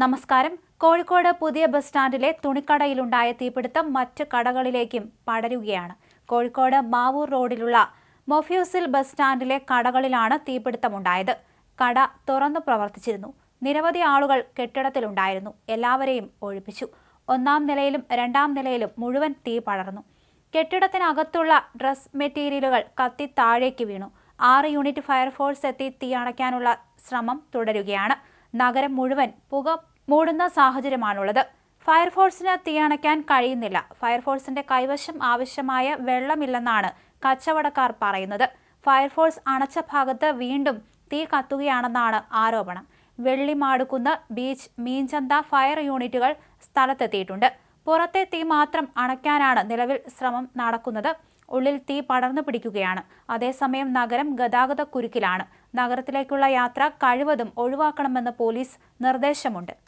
നമസ്കാരം. കോഴിക്കോട് പുതിയ ബസ് സ്റ്റാൻഡിലെ തുണിക്കടയിലുണ്ടായ തീപിടുത്തം മറ്റ് കടകളിലേക്കും പടരുകയാണ്. കോഴിക്കോട് മാവൂർ റോഡിലുള്ള മൊഫ്യൂസിൽ ബസ് സ്റ്റാൻഡിലെ കടകളിലാണ് തീപിടുത്തമുണ്ടായത്. കട തുറന്നു പ്രവർത്തിച്ചിരുന്നു. നിരവധി ആളുകൾ കെട്ടിടത്തിലുണ്ടായിരുന്നു. എല്ലാവരെയും ഒഴിപ്പിച്ചു. ഒന്നാം നിലയിലും രണ്ടാം നിലയിലും മുഴുവൻ തീ പടർന്നു. കെട്ടിടത്തിനകത്തുള്ള ഡ്രസ് മെറ്റീരിയലുകൾ കത്തി താഴേക്ക് വീണു. ആറ് യൂണിറ്റ് ഫയർഫോഴ്സ് എത്തി തീ അണയ്ക്കാനുള്ള ശ്രമം തുടരുകയാണ്. നഗരം മുഴുവൻ പുക മൂടുന്ന സാഹചര്യമാണുള്ളത്. ഫയർഫോഴ്സിന് തീയണയ്ക്കാൻ കഴിയുന്നില്ല. ഫയർഫോഴ്സിന്റെ കൈവശം ആവശ്യമായ വെള്ളമില്ലെന്നാണ് കച്ചവടക്കാർ പറയുന്നത്. ഫയർഫോഴ്സ് അണച്ച ഭാഗത്ത് വീണ്ടും തീ കത്തുകയാണെന്നാണ് ആരോപണം. വെള്ളിമാടുക്കുന്ന് ബീച്ച് മീൻചന്ത ഫയർ യൂണിറ്റുകൾ സ്ഥലത്തെത്തിയിട്ടുണ്ട്. പുറത്തെ തീ മാത്രം അണയ്ക്കാനാണ് നിലവിൽ ശ്രമം നടക്കുന്നത്. ഉള്ളിൽ തീ പടർന്നു പിടിക്കുകയാണ്. അതേസമയം നഗരം ഗതാഗത കുരുക്കിലാണ്. നഗരത്തിലേക്കുള്ള യാത്ര കഴിവതും ഒഴിവാക്കണമെന്ന് പോലീസ് നിർദ്ദേശമുണ്ട്.